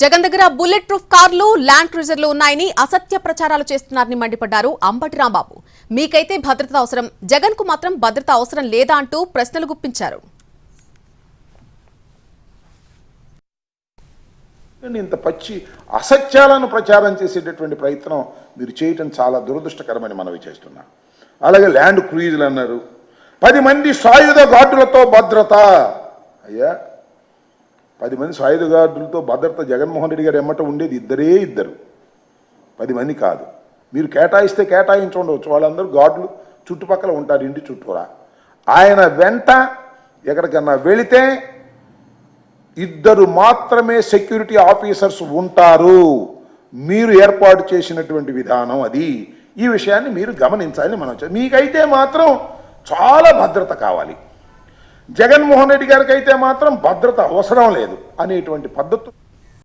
జగన్ దగ్గర bullet proof కార్లు land క్రూజర్లు ఉన్నాయని అసత్య ప్రచారాలు చేస్తున్నారని మండిపడ్డారు అంబటి రాంబాబు మీకైతే భద్రత అవసరం. జగన్కు మాత్రం భద్రత అవసరం లేదా అంటూ ప్రశ్నలు గుప్పించారు. ఇంత పచ్చి అసత్యాలను ప్రచారం చేసేటటువంటి ప్రయత్నం మీరు చేయటం చాలా దురదృష్టకరమని మనవి చేస్తున్నా. అలాగే ల్యాండ్ క్రూయిజులు అన్నారు. పది మంది సాయుధ ఘాటులతో భద్రత. అయ్యా పది మంది సాయుధ గార్డులతో భద్రత జగన్మోహన్ రెడ్డి గారు ఎమ్మట ఉండేది ఇద్దరే ఇద్దరు. పది మంది కాదు. మీరు కేటాయిస్తే కేటాయించుండవచ్చు వాళ్ళందరూ గార్డులు చుట్టుపక్కల ఉంటారు ఇంటి చుట్టూరా. ఆయన వెంట ఎక్కడికన్నా వెళితే ఇద్దరు మాత్రమే సెక్యూరిటీ ఆఫీసర్స్ ఉంటారు. మీరు ఏర్పాటు చేసినటువంటి విధానం అది. ఈ విషయాన్ని మీరు గమనించాలని మనం మీకైతే మాత్రం చాలా భద్రత కావాలి. జగన్మోహన్ రెడ్డి గారికి అయితే మాత్రం భద్రత అవసరం లేదు అనేటువంటి పద్ధతి